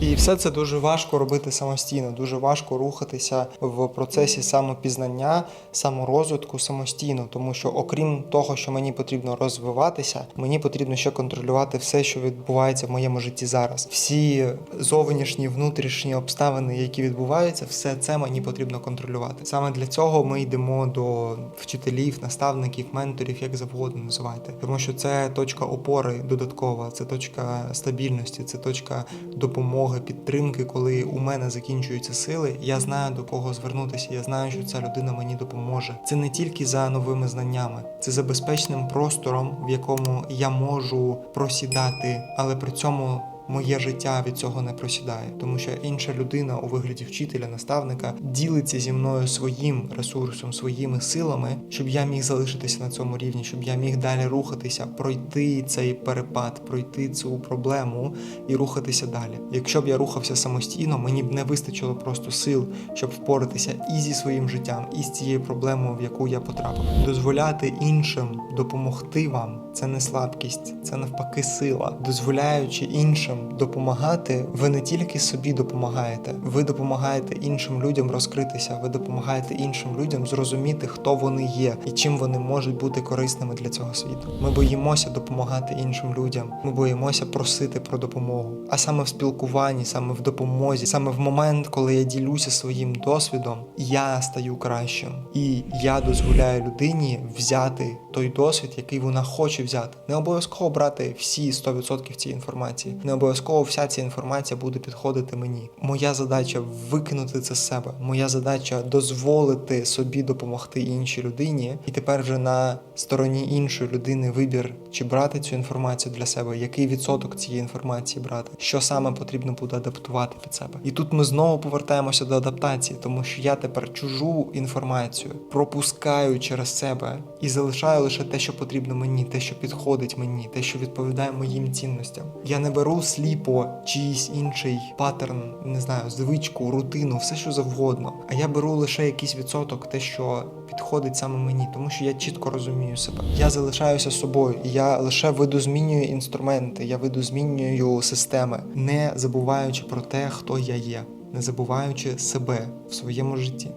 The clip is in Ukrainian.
І все це дуже важко робити самостійно, дуже важко рухатися в процесі самопізнання, саморозвитку самостійно, тому що окрім того, що мені потрібно розвиватися, мені потрібно ще контролювати все, що відбувається в моєму житті зараз. Всі зовнішні, внутрішні обставини, які відбуваються, все це мені потрібно контролювати. Саме для цього ми йдемо до вчителів, наставників, менторів, як завгодно називайте, тому що це точка опори додаткова, це точка стабільності, це точка допомоги, підтримки, коли у мене закінчуються сили. Я знаю до кого звернутися. Я знаю, що ця людина мені допоможе. Це не тільки за новими знаннями, це за безпечним простором, в якому я можу просідати, але при цьому. Моє життя від цього не просідає, тому що інша людина у вигляді вчителя, наставника ділиться зі мною своїм ресурсом, своїми силами, щоб я міг залишитися на цьому рівні, щоб я міг далі рухатися, пройти цей перепад, пройти цю проблему і рухатися далі. Якщо б я рухався самостійно, мені б не вистачило просто сил, щоб впоратися і зі своїм життям, і з цією проблемою, в яку я потрапив. Дозволяти іншим допомогти вам це не слабкість, це навпаки сила. Дозволяючи іншим допомагати, ви не тільки собі допомагаєте, ви допомагаєте іншим людям розкритися, ви допомагаєте іншим людям зрозуміти, хто вони є і чим вони можуть бути корисними для цього світу. Ми боїмося допомагати іншим людям. Ми боїмося просити про допомогу. А саме в спілкуванні, саме в допомозі, саме в момент, коли я ділюся своїм досвідом, я стаю кращим, і я дозволяю людині взяти той досвід, який вона хоче взяти. Не обов'язково брати всі 100% цієї інформації. Не обов'язково вся ця інформація буде підходити мені. Моя задача викинути це з себе. Моя задача дозволити собі допомогти іншій людині, і тепер вже на стороні іншої людини вибір, чи брати цю інформацію для себе, який відсоток цієї інформації брати, що саме потрібно буде адаптувати під себе. І тут ми знову повертаємося до адаптації, тому що я тепер чужу інформацію пропускаю через себе і залишаю лише те, що потрібно мені, те, що підходить мені, те, що відповідає моїм цінностям. Я не беру сліпо чийсь інший паттерн, не знаю, звичку, рутину, все що завгодно. А я беру лише якийсь відсоток, те, що підходить саме мені, тому що я чітко розумію себе. Я залишаюся собою, я лише видозмінюю інструменти, я видозмінюю системи, не забуваючи про те, хто я є, не забуваючи себе в своєму житті.